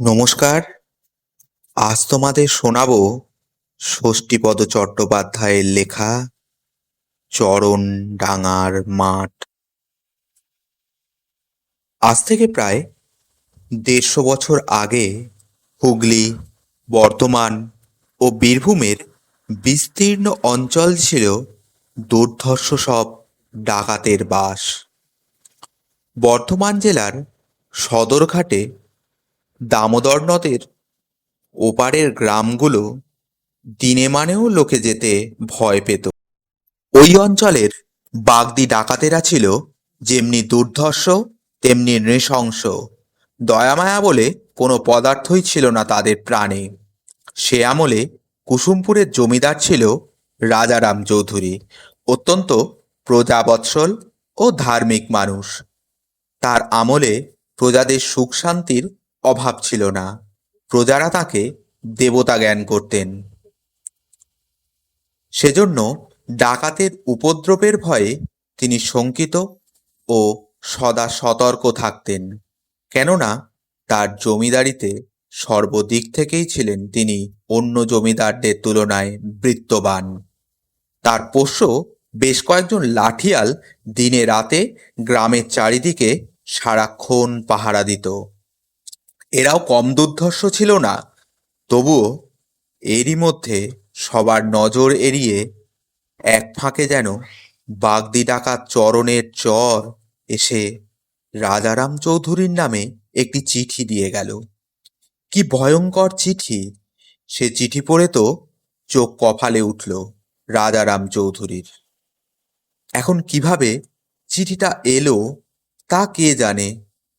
নমস্কার। আজ তোমাদের শোনাবো ষষ্ঠীপদ চট্টোপাধ্যায়ের লেখা চরণ ডাঙার মাঠ। আজ থেকে প্রায় দেড়শো বছর আগে হুগলি, বর্ধমান ও বীরভূমের বিস্তীর্ণ অঞ্চল ছিল দুর্ধর্ষ সব ডাকাতের বাস। বর্ধমান জেলার সদরঘাটে দামোদর নদের ওপারের গ্রামগুলো দিনে মানেও লোকে যেতে ভয় পেত। ওই অঞ্চলের বাগদি ডাকাতেরা ছিল যেমনি দুর্ধর্ষ, তেমনি নৃশংস। দয়ামায়া বলে কোনো পদার্থই ছিল না তাদের প্রাণে। সে আমলে কুসুমপুরের জমিদার ছিল রাজারাম চৌধুরী, অত্যন্ত প্রজাবৎসল ও ধার্মিক মানুষ। তার আমলে প্রজাদের সুখ শান্তির অভাব ছিল না। প্রজারা তাকে দেবতা জ্ঞান করতেন। সেজন্য ডাকাতের উপদ্রবের ভয়ে তিনি শঙ্কিত ও সদা সতর্ক থাকতেন, কেননা তার জমিদারিতে সর্বদিক থেকেই ছিলেন তিনি অন্য জমিদারদের তুলনায় বৃত্তবান। তার পোষ্য বেশ কয়েকজন লাঠিয়াল দিনে রাতে গ্রামের চারিদিকে সারাক্ষণ পাহারা দিত। এরাও কম দুর্ধর্ষ ছিল না। তবুও এরই মধ্যে সবার নজর এড়িয়ে এক ফাঁকে যেন বাগদি ডাকাত চরণের চর এসে রাজারাম চৌধুরীর নামে একটি চিঠি দিয়ে গেল। কি ভয়ঙ্কর চিঠি! সে চিঠি পড়ে তো চোখ কপালে উঠল রাজারাম চৌধুরীর। এখন কীভাবে চিঠিটা এলো তা কে জানে?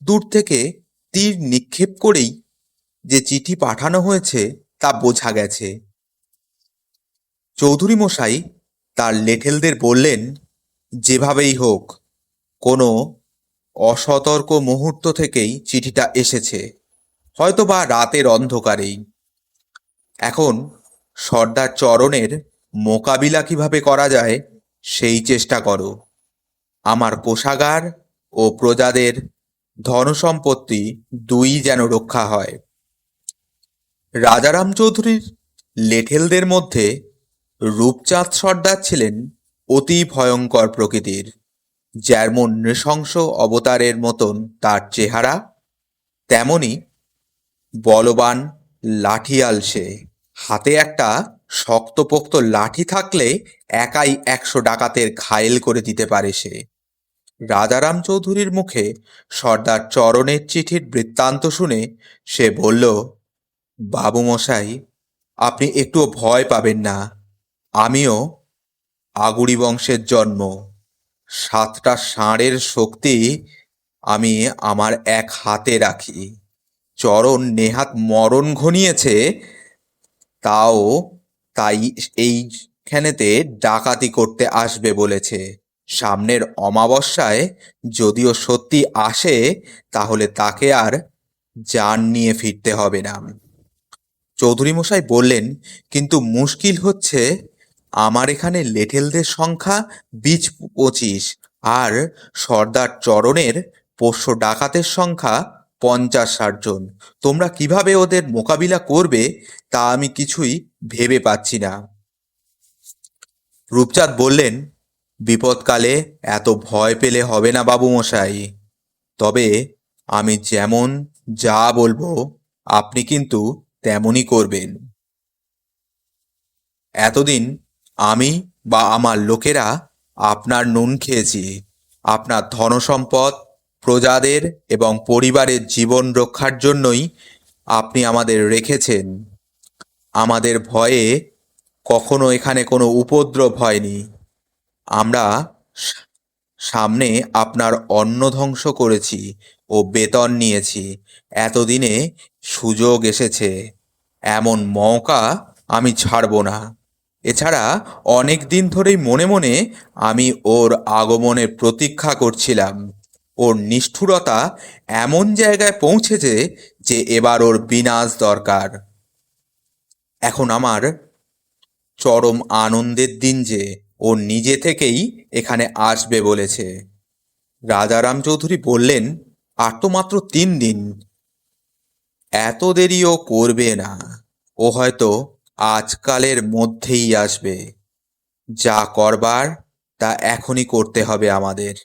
দূর থেকে তীর নিক্ষেপ করেই যে চিঠি পাঠানো হয়েছে তা বোঝা গেছে। চৌধুরী মশাই তার লেঠেলদের বললেন, যেভাবেই হোক, কোনো অসতর্ক মুহূর্ত থেকেই চিঠিটা এসেছে। হয়তো বা রাতের অন্ধকারেই। এখন সর্দার চরণের মোকাবিলা কীভাবে করা যায়, সেই চেষ্টা করো। আমার কোষাগার ও প্রজাদের ধনসম্পত্তি দুই যেন রক্ষা হয়। রাজারাম চৌধুরীর লেঠেলদের মধ্যে রূপচাঁদ সর্দার ছিলেন অতি ভয়ঙ্কর প্রকৃতির। যেমন নৃশংস অবতারের মতন তার চেহারা, তেমনি বলবান লাঠিয়াল সে। হাতে একটা শক্তপোক্ত লাঠি থাকলে একাই একশো ডাকাতের ঘায়েল করে দিতে পারে সে। রাজারাম চৌধুরীর মুখে সর্দার চরণের চিঠির বৃত্তান্ত শুনে সে বলল, বাবু মশাই, আপনি একটুও ভয় পাবেন না। আমিও আগুড়ি বংশের জন্ম। সাতটা ষাঁড়ের শক্তি আমি আমার এক হাতে রাখি। চরণ নেহাত মরণ ঘনিয়েছে, তাও তাই এইখানেতে ডাকাতি করতে আসবে বলেছে। সামনের অমাবস্যায় যদিও সত্যি আসে, তাহলে তাকে আর যান নিয়ে ফিরতে হবে না। চৌধুরী মশাই বললেন, কিন্তু মুশকিল হচ্ছে, আমার এখানে লেঠেলদের সংখ্যা বিচ পঁচিশ, আর সর্দার চরণের পোষ্য ডাকাতের সংখ্যা পঞ্চাশ ষাট জন। তোমরা কীভাবে ওদের মোকাবিলা করবে, তা আমি কিছুই ভেবে পাচ্ছি না। রূপচাঁদ বললেন বিপদকালে এত ভয় পেলে হবে না বাবু মশাই তবে আমি যেমন যা বলব, আপনি কিন্তু তেমনই করবেন। এতদিন আমি বা আমার লোকেরা আপনার নুন খেয়েছি। আপনার ধনসম্পদ, প্রজাদের এবং পরিবারের জীবন রক্ষার জন্যই আপনি আমাদের রেখেছেন। আমাদের ভয়ে কখনো এখানে কোনো উপদ্রব হয়নি। আমরা সামনে আপনার অন্ন ধ্বংস করেছি ও বেতন নিয়েছি। এতদিনে সুযোগ এসেছে। এমন মৌকা আমি ছাড়ব না। এছাড়া অনেক দিন ধরেই মনে মনে আমি ওর আগমনের প্রতীক্ষা করছিলাম। ওর নিষ্ঠুরতা এমন জায়গায় পৌঁছেছে যে এবার ওর বিনাশ দরকার। এখন আমার চরম আনন্দের দিন যে ও নিজে থেকেই এখানে আসবে বলেছে। রাজারাম চৌধুরী বললেন, আর তো মাত্র তিন দিন। এত দেরিও করবে না। ও হয়তো আজকালের মধ্যেই আসবে। যা করবার, তা এখনই করতে হবে আমাদের।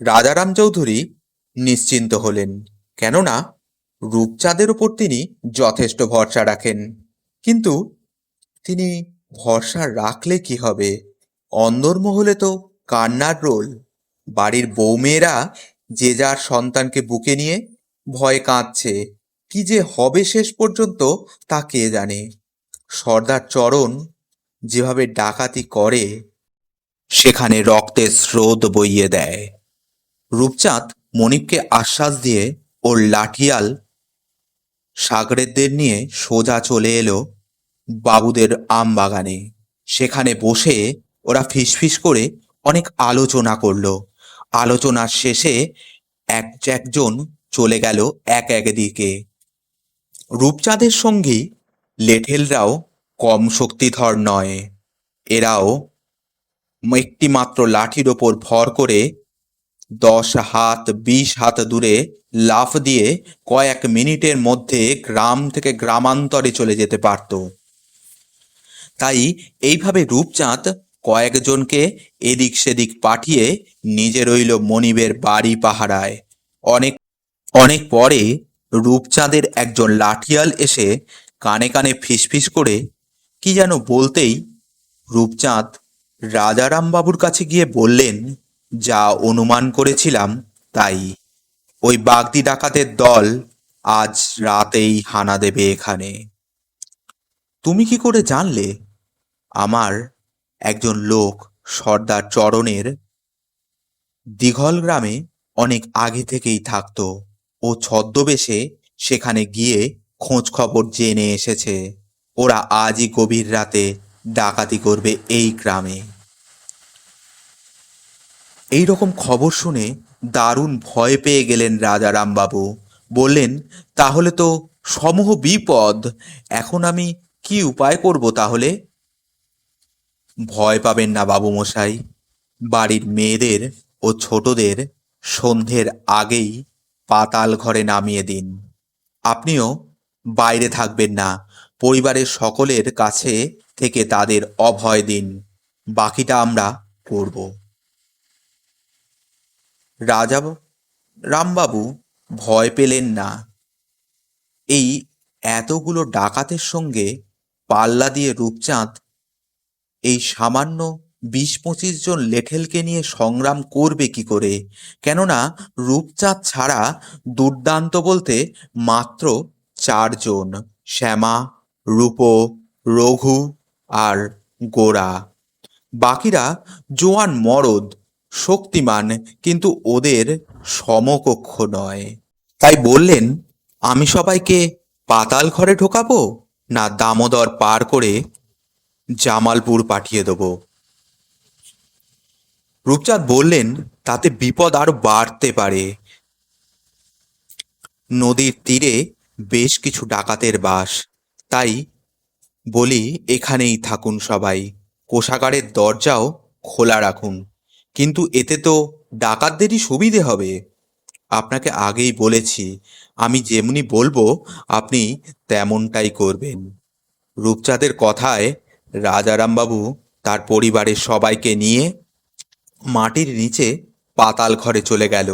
রাজারাম চৌধুরী নিশ্চিন্ত হলেন, কেননা রূপচাঁদের উপর তিনি যথেষ্ট ভরসা রাখেন। কিন্তু তিনি ভরসা রাখলে কি হবে? অন্দরমহলে তো কান্নার রোল। বাড়ির বৌমেয়েরা যে যার সন্তানকে বুকে নিয়ে ভয় কাঁদছে, কি যে হবে শেষ পর্যন্ত তা কে জানে? সর্দার চরণ যেভাবে ডাকাতি করে, সেখানে রক্তের স্রোত বইয়ে দেয়। রূপচাঁদ মনিবকে আশ্বাস দিয়ে ওর লাঠিয়াল সাগরেদের নিয়ে সোজা চলে এলো বাবুদের আম বাগানে সেখানে বসে ওরা ফিসফিস করে অনেক আলোচনা করল। আলোচনার শেষে এক একজন চলে গেল এক এক দিকে। রূপচাঁদের সঙ্গী লেঠেলরাও কম শক্তিধর নয়। এরাও একটি মাত্র লাঠির ওপর ভর করে দশ হাত, বিশ হাত দূরে লাফ দিয়ে কয়েক মিনিটের মধ্যে গ্রাম থেকে গ্রামান্তরে চলে যেতে পারত। তাই এইভাবে রূপচাঁদ কয়েকজনকে এদিক সেদিক পাঠিয়ে নিজে রইল মনিবের বাড়ি পাহারায়। অনেক অনেক পরে রূপচাঁদের একজন লাঠিয়াল এসে কানে কানে ফিসফিস করে, কি যেন বলতেই রূপচাঁদ রাজারামবাবুর কাছে গিয়ে বললেন, যা অনুমান করেছিলাম তাই। ওই বাগদি ডাকাতের দল আজ রাতেই হানা দেবে এখানে। তুমি কি করে জানলে? আমার একজন লোক সর্দার চরণের দিঘল গ্রামে অনেক আগে থেকেই থাকতো ও ছদ্মবেশে সেখানে গিয়ে খোঁজ খবর জেনে এসেছে। ওরা আজই গভীর রাতে ডাকাতি করবে এই গ্রামে। এই রকম খবর শুনে দারুণ ভয় পেয়ে গেলেন রাজারামবাবু বললেন, তাহলে তো সমূহ বিপদ, এখন আমি কি উপায় করব তাহলে? ভয় পাবেন না বাবু মশাই। বাড়ির মেয়েদের ও ছোটদের সন্ধ্যের আগেই পাতাল ঘরে নামিয়ে দিন। আপনিও বাইরে থাকবেন না, পরিবারের সকলের কাছে থেকে তাদের অভয় দিন। বাকিটা আমরা করব। রাজা রামবাবু ভয় পেলেন না। এই এতগুলো ডাকাতের সঙ্গে পাল্লা দিয়ে রূপচাঁদ এই সামান্য বিশ পঁচিশ জন লেঠেলকে নিয়ে সংগ্রাম করবে কি করে? কেননা রূপচাঁদ ছাড়া দুর্দান্ত বলতে মাত্র চারজন শ্যামা, রূপ, রঘু আর গোরা। বাকিরা জোয়ান মরদ, শক্তিমান, কিন্তু ওদের সমকক্ষ নয়। তাই বললেন, আমি সবাইকে পাতাল ঘরে ঢোকাবো না দামোদর পার করে জামালপুর পাঠিয়ে দেবো। রূপচাঁদ বললেন, তাতে বিপদ আরও বাড়তে পারে। নদীর তীরে বেশ কিছু ডাকাতের বাস। তাই বলি, এখানেই থাকুন সবাই। কোষাগারের দরজাও খোলা রাখুন। কিন্তু এতে তো ডাকাতদেরই সুবিধে হবে। আপনাকে আগেই বলেছি, আমি যেমনি বলব, আপনি তেমনটাই করবেন। রূপচাঁদের কথায় রাজারামবাবু তার পরিবারের সবাইকে নিয়ে মাটির নিচে পাতাল ঘরে চলে গেল।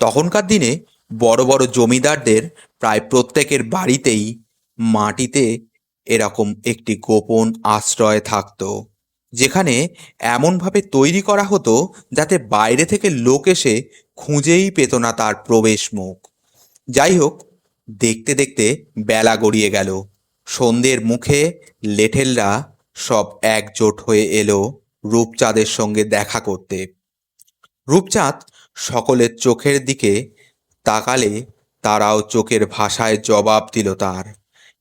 তখনকার দিনে বড় বড় জমিদারদের প্রায় প্রত্যেকের বাড়িতেই মাটিতে এরকম একটি গোপন আশ্রয় থাকতো, যেখানে এমনভাবে তৈরি করা হতো যাতে বাইরে থেকে লোক এসে খুঁজেই পেত না তার প্রবেশ মুখ যাই হোক, দেখতে দেখতে বেলা গড়িয়ে গেল। সন্ধ্যের মুখে লেঠেলরা সব একজোট হয়ে এলো রূপচাঁদের সঙ্গে দেখা করতে। রূপচাঁদ সকলের চোখের দিকে তাকালে তারাও চোখের ভাষায় জবাব দিল তার।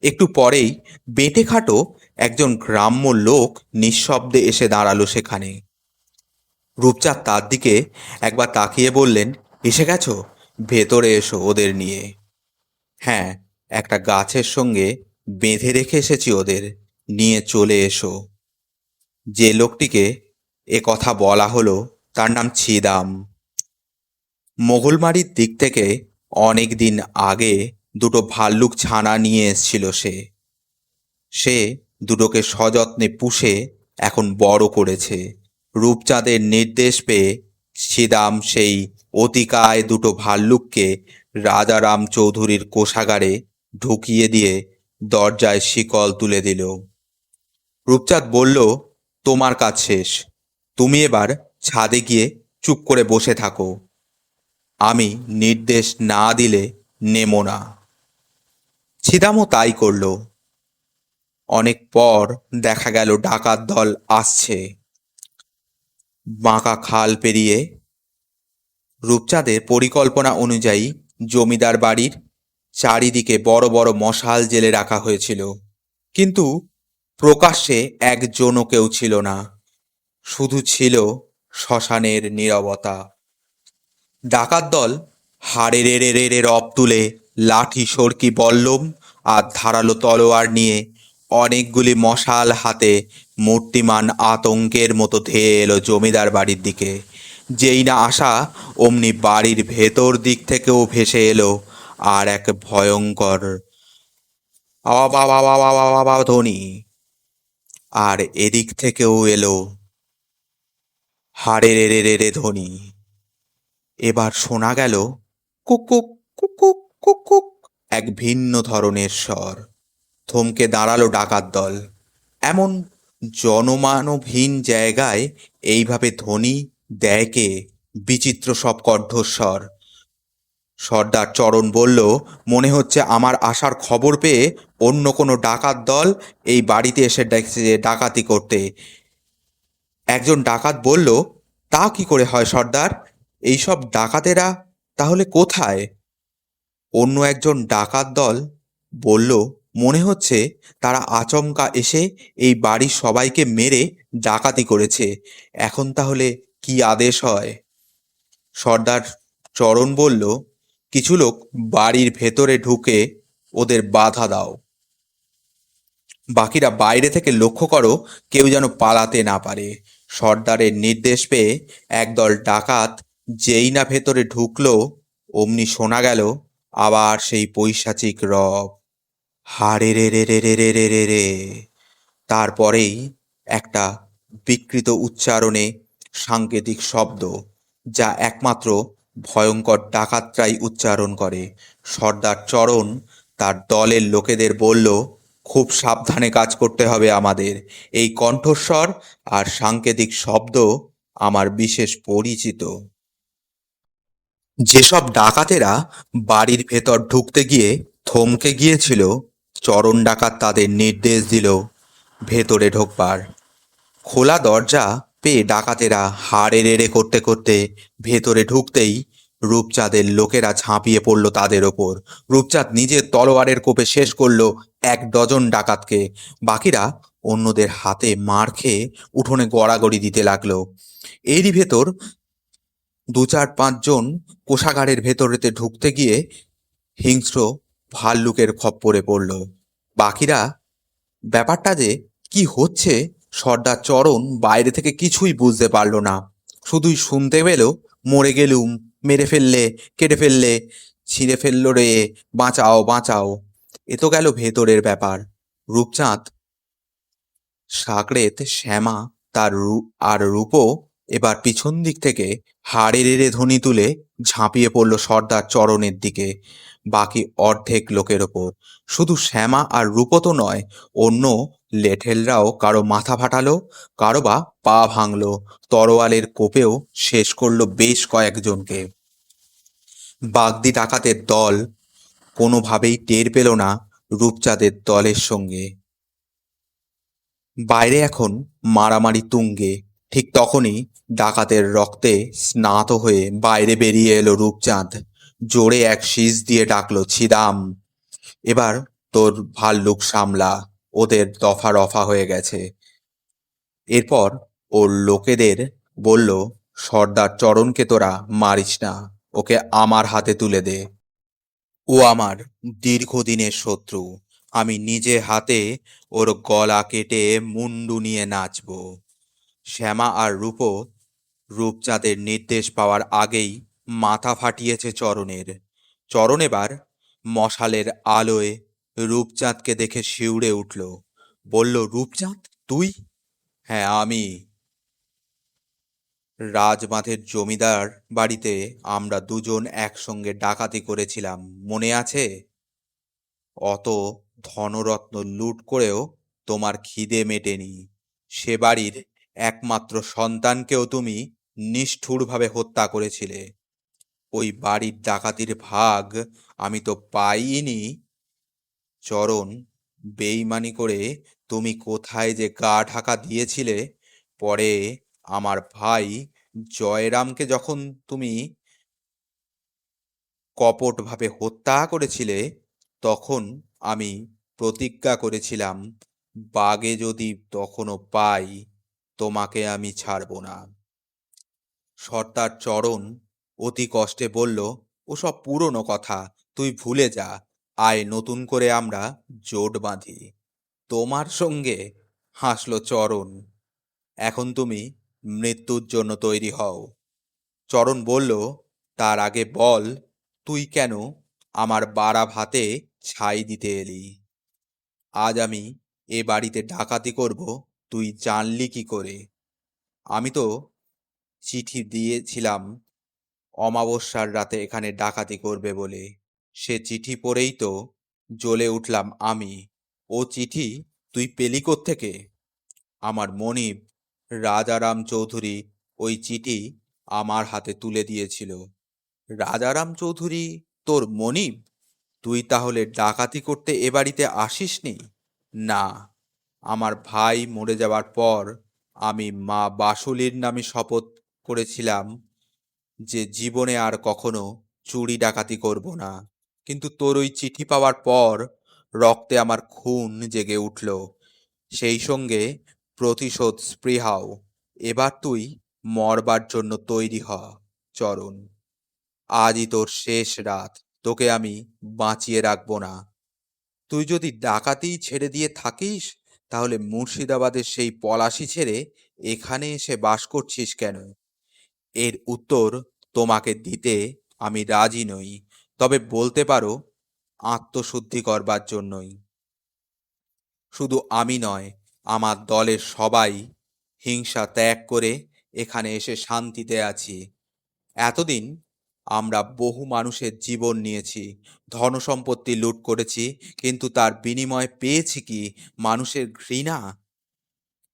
একটু পরেই বেঁটে খাটো একজন গ্রাম্য লোক নিঃশব্দে এসে দাঁড়াল সেখানে। রূপচাঁদ তার দিকে একবার তাকিয়ে বললেন, এসে গেছো? ভেতরে এসো ওদের নিয়ে। হ্যাঁ একটা গাছের সঙ্গে বেঁধে রেখে এসেছি ওদের। নিয়ে চলে এসো। যে লোকটিকে এ কথা বলা হলো, তার নাম ছিদাম। মোগলমারির দিক থেকে অনেক দিন আগে দুটো ভাল্লুক ছানা নিয়ে এসছিল সে। সে দুটোকে সযত্নে পুষে এখন বড় করেছে। রূপচাঁদের নির্দেশ পেয়ে সিদাম সেই অতিকায় দুটো ভাল্লুককে রাজারাম চৌধুরীর কোষাগারে ঢুকিয়ে দিয়ে দরজায় শিকল তুলে দিল। রূপচাঁদ বলল, তোমার কাজ শেষ। তুমি এবার ছাদে গিয়ে চুপ করে বসে থাকো। আমি নির্দেশ না দিলে নেমো না। ছিদামও তাই করল। অনেক পর দেখা গেল, ডাকাত দল আসছে। বাঁকা খাল পেরিয়ে রূপচাঁদের পরিকল্পনা অনুযায়ী জমিদার বাড়ির চারিদিকে বড় বড় মশাল জেলে রাখা হয়েছিল। কিন্তু প্রকাশ্যে একজনও কেউ ছিল না। শুধু ছিল শ্মশানের নীরবতা। ডাকাত দল হাড়ে রেড়ে রেড়ে রব তুলে লাঠি, সরকি, বল্লম আর ধারালো তলোয়ার নিয়ে অনেকগুলি মশাল হাতে মূর্তিমান আতঙ্কের মতো ধেয়ে এলো জমিদার বাড়ির দিকে। যেই না আসা অমনি বাড়ির ভেতর দিক থেকেও ভেসে এলো আর এক ভয়ঙ্কর ধ্বনি। আর এদিক থেকেও এলো হাড়ে রে রে রে রে ধ্বনি। এবার শোনা গেল কুক কুক কুক কুক কুক কুক এক ভিন্ন ধরনের স্বর। থমকে দাঁড়াল ডাকাত দল। এমন জনমানবহীন জায়গায় এইভাবে ধ্বনি দেয় কে? বিচিত্র সব কণ্ঠস্বর। সর্দার চরণ বলল, মনে হচ্ছে আমার আসার খবর পেয়ে অন্য কোনো ডাকাত দল এই বাড়িতে এসে ডাকাতি করতে। একজন ডাকাত বলল, তা কি করে হয় সর্দার? এইসব ডাকাতেরা তাহলে কোথায়? অন্য একজন ডাকাত দল বলল, মনে হচ্ছে তারা আচমকা এসে এই বাড়ির সবাইকে মেরে ডাকাতি করেছে। এখন তাহলে কি আদেশ হয়? সর্দার চরণ বলল কিছু লোক বাড়ির ভেতরে ঢুকে ওদের বাধা দাও। বাকিরা বাইরে থেকে লক্ষ্য করো, কেউ যেন পালাতে না পারে। সর্দারের নির্দেশ পেয়ে একদল ডাকাত যেই না ভেতরে ঢুকলো, অমনি শোনা গেল, আবার সেই পৈশাচিক রব। হারে রে রে রে রে রে রে রে রে। তারপরেই একটা বিকৃত উচ্চারণে সাংকেতিক শব্দ, যা একমাত্র ভয়ঙ্কর ডাকাতরাই উচ্চারণ করে। সর্দার চরণ তার দলের লোকেদের বলল, খুব সাবধানে কাজ করতে হবে আমাদের। এই কণ্ঠস্বর আর সাংকেতিক শব্দ আমার বিশেষ পরিচিত। যেসব ডাকাতেরা বাড়ির ভেতর ঢুকতে গিয়ে থমকে গিয়েছিল, চরণ ডাকাত তাদের নির্দেশ দিল, ভেতরে ঢোকবার। খোলা দরজা পেয়ে ডাকাতেরা হাড়ে রেড়ে করতে করতে ভেতরে ঢুকতেই রূপচাঁদের লোকেরা ঝাঁপিয়ে পড়ল তাদের ওপর। রূপচাঁদ নিজের তলোয়ারের কোপে শেষ করল এক ডজন ডাকাতকে। বাকিরা অন্যদের হাতে মার খেয়ে উঠোনে গড়াগড়ি দিতে লাগল। এরই ভেতর দু চার পাঁচজন কোষাগারের ভেতরেতে ঢুকতে গিয়ে হিংস্র ভাল্লুকের খপ্পরে পড়ল। বাকিরা, ব্যাপারটা যে কি হচ্ছে সর্দার চরণ বাইরে থেকে কিছুই বুঝতে পারল না। শুধুই শুনতে পেল, মরে গেলুম, মেরে ফেললে, কেটে ফেললে, ছিঁড়ে ফেলল রে, বাঁচাও বাঁচাও। এ তো গেল ভেতরের ব্যাপার। রূপচাঁদ সাকরেত শ্যামা, তার আর রূপও এবার পিছন দিক থেকে হাড়ে রেড়ে ধ্বনি তুলে ঝাঁপিয়ে পড়ল সর্দার চরণের দিকে। বাকি অর্ধেক লোকের ওপর। শুধু শ্যামা আর রূপো তো নয়, অন্য লেঠেলরাও কারও মাথা ফাটালো, কারও বা পা ভাঙলো। তরোয়ালের কোপেও শেষ করল বেশ কয়েকজনকে। বাগদি ডাকাতের দল কোনোভাবেই টের পেল না রূপচাঁদের দলের সঙ্গে। বাইরে এখন মারামারি তুঙ্গে, ঠিক তখনই ডাকাতের রক্তে স্নাত হয়ে বাইরে বেরিয়ে এলো রূপচাঁদ। জোরে এক শীষ দিয়ে ডাকলো, ছিদাম, এবার তোর ভাল্লুক সামলা, ওদের দফা রফা হয়ে গেছে। এরপর ওর লোকেদের বলল, সর্দার চরণকে তোরা মারিস না, ওকে আমার হাতে তুলে দে। ও আমার দীর্ঘদিনের শত্রু, আমি নিজে হাতে ওর গলা কেটে মুন্ডু নিয়ে নাচব। শ্যামা আর রূপো রূপচাঁদের নির্দেশ পাওয়ার আগেই মাথা ফাটিয়েছে চরণের। চরণ এবার মশালের আলোয় রূপচাঁদকে দেখে শিউরে উঠল। বলল, রূপচাঁদ, তুই? হ্যাঁ আমি। রাজমাথের জমিদার বাড়িতে আমরা দুজন একসঙ্গে ডাকাতি করেছিলাম, মনে আছে? অত ধনরত্ন লুট করেও তোমার খিদে মেটেনি। সে বাড়ির একমাত্র সন্তানকেও তুমি নিষ্ঠুরভাবে হত্যা করেছিলে। ওই বাড়ির ডাকাতির ভাগ আমি তো পাইনি। চরণ বেইমানি করে তুমি কোথায় যে গা ঢাকা দিয়েছিলে, পরে আমার ভাই জয়রামকে যখন তুমি কপটভাবে হত্যা করেছিলে, তখন আমি প্রতিজ্ঞা করেছিলাম, বাগে যদি তখনও পাই তোমাকে আমি ছাড়ব না। সর্দার চরণ অতি কষ্টে বলল, ওসব পুরনো কথা, তুই ভুলে যা। আয়, নতুন করে আমরা জোট বাঁধি। তোমার সঙ্গে হাসল চরণ। এখন তুমি মৃত্যুর জন্য তৈরি হও। চরণ বলল, তার আগে বল, তুই কেন আমার বাড়া ভাতে ছাই দিতে এলি? আজ আমি এ বাড়িতে ডাকাতি করব তুই জানলি কি করে? আমি তো চিঠি দিয়েছিলাম, অমাবস্যার রাতে এখানে ডাকাতি করবে বলে। সে চিঠি পড়েই তো জ্বলে উঠলাম আমি। ও চিঠি তুই পেলি থেকে আমার মনিব রাজারাম চৌধুরী ওই চিঠি আমার হাতে তুলে দিয়েছিল। রাজারাম চৌধুরী তোর মনিব? তুই তাহলে ডাকাতি করতে এ বাড়িতে আসিসনি? না। আমার ভাই মরে যাওয়ার পর আমি মা বাসুলির নামে শপথ করেছিলাম যে জীবনে আর কখনো চুরি ডাকাতি করব না। কিন্তু তোর ওই চিঠি পাওয়ার পর রক্তে আমার খুন জেগে উঠল। সেই সঙ্গে প্রতিশোধ স্পৃহাও। এবার তুই মরবার জন্য তৈরি হ, চরণ। আজই তোর শেষ রাত। তোকে আমি বাঁচিয়ে রাখব না। তুই যদি ডাকাতি ছেড়ে দিয়ে থাকিস তাহলে মুর্শিদাবাদের সেই পলাশি ছেড়ে এখানে এসে বাস করছিস কেন? এর উত্তর তোমাকে দিতে আমি রাজি নই। তবে বলতে পারো, আত্মশুদ্ধি করবার জন্যই। শুধু আমি নয়, আমার দলের সবাই হিংসা ত্যাগ করে এখানে এসে শান্তিতে আছি। এতদিন আমরা বহু মানুষের জীবন নিয়েছি, ধনসম্পত্তি লুট করেছি, কিন্তু তার বিনিময়ে পেয়েছি কি? মানুষের ঘৃণা?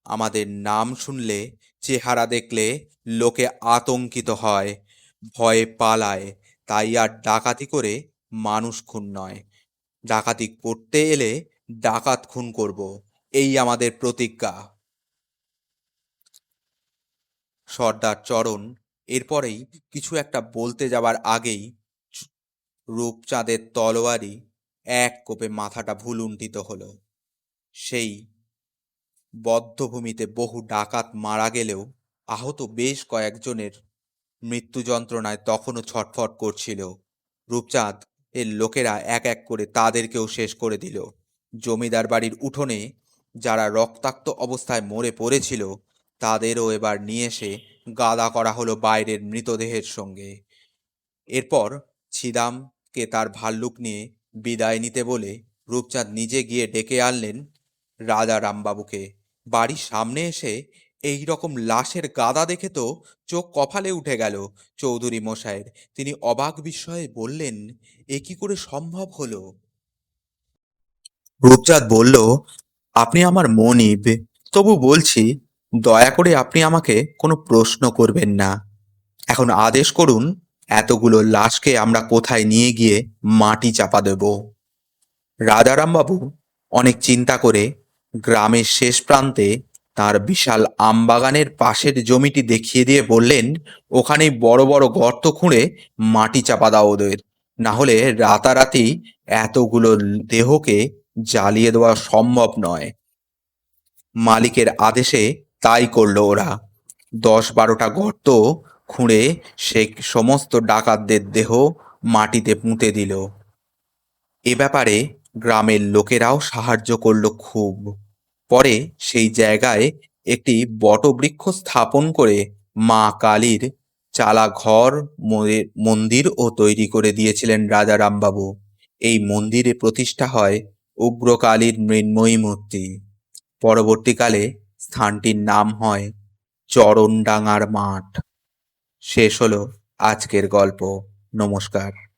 আমাদের নাম শুনলে, চেহারা দেখলে লোকে আতঙ্কিত হয়, ভয়ে পালায়, তাই আর ডাকাতি করে মানুষ খুন নয়। ডাকাতি করতে এলে ডাকাত খুন করব, এই আমাদের প্রতিজ্ঞা। সর্দার চরণ এরপরেই কিছু একটা বলতে যাবার আগেই রূপচাঁদের তলোয়ারি এক কোপে মাথাটা ভুলুণ্ঠিত হলো। সেই বদ্ধভূমিতে বহু ডাকাত মারা গেলেও আহত বেশ কয়েকজনের মৃত্যু যন্ত্রণায় তখনও ছটফট করছিল। রূপচাঁদ এর লোকেরা এক এক করে তাদেরকেও শেষ করে দিল। জমিদার বাড়ির উঠোনে যারা রক্তাক্ত অবস্থায় মরে পড়েছিল, তাদেরও এবার নিয়ে এসে গাদা করা হলো বাইরের মৃতদেহের সঙ্গে। এরপর ছিদামকে তার ভাল্লুক নিয়ে বিদায় নিতে বলে রূপচাঁদ নিজে গিয়ে ডেকে আনলেন রাজা রামবাবুকে। বাড়ির সামনে এসে এই রকম লাশের গাদা দেখে তো চোখ কপালে উঠে গেল চৌধুরী মশাইয়ের তিনি অবাক বিস্ময়ে বললেন, এ কি করে সম্ভব হলো? রূপচাঁদ বলল, আপনি আমার মনিব, তবু বলছি দয়া করে আপনি আমাকে কোনো প্রশ্ন করবেন না। এখন আদেশ করুন, এতগুলো লাশকে আমরা কোথায় নিয়ে গিয়ে মাটি চাপা দেব। রাজারামবাবু অনেক চিন্তা করে গ্রামের শেষ প্রান্তে তার বিশাল আমবাগানের পাশের জমিটি দেখিয়ে দিয়ে বললেন ওখানেই বড় বড় গর্ত খুঁড়ে মাটি চাপা দাও ওদের। না হলে রাতারাতি এতগুলো দেহকে জ্বালিয়ে দেওয়া সম্ভব নয়। মালিকের আদেশে তাই করল ওরা। দশ বারোটা গর্ত খুঁড়ে সে সমস্ত ডাকাতদের দেহ মাটিতে পুঁতে দিল। এ ব্যাপারে গ্রামের লোকেরাও সাহায্য করল খুব। পরে সেই জায়গায় একটি বটবৃক্ষ স্থাপন করে মা কালীর চালা ঘর মন্দিরও তৈরি করে দিয়েছিলেন রাজা রামবাবু। এই মন্দিরে প্রতিষ্ঠা হয় উগ্রকালীর মৃন্ময়ী মূর্তি। পরবর্তীকালে স্থানটির নাম হয় চরণডাঙ্গার মাঠ। শেষ হলো আজকের গল্প। নমস্কার।